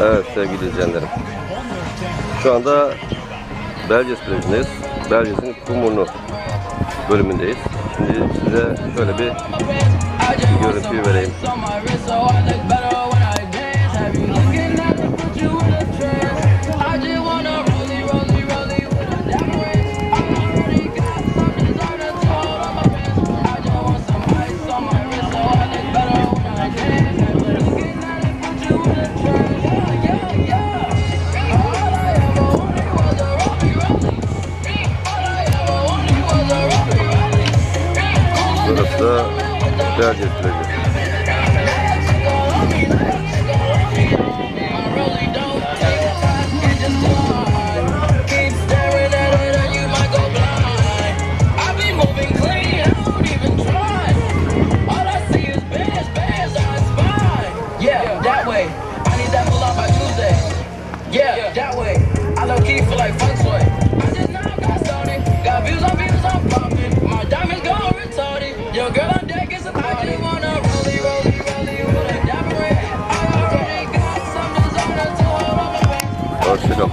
Evet sevgili izleyenlerim. Şu anda Belges plajındayız. Belges'in kumurnu bölümündeyiz. Şimdi size şöyle bir, bir görüntüyü vereyim. tarafta değerlendirecek. 把它吃掉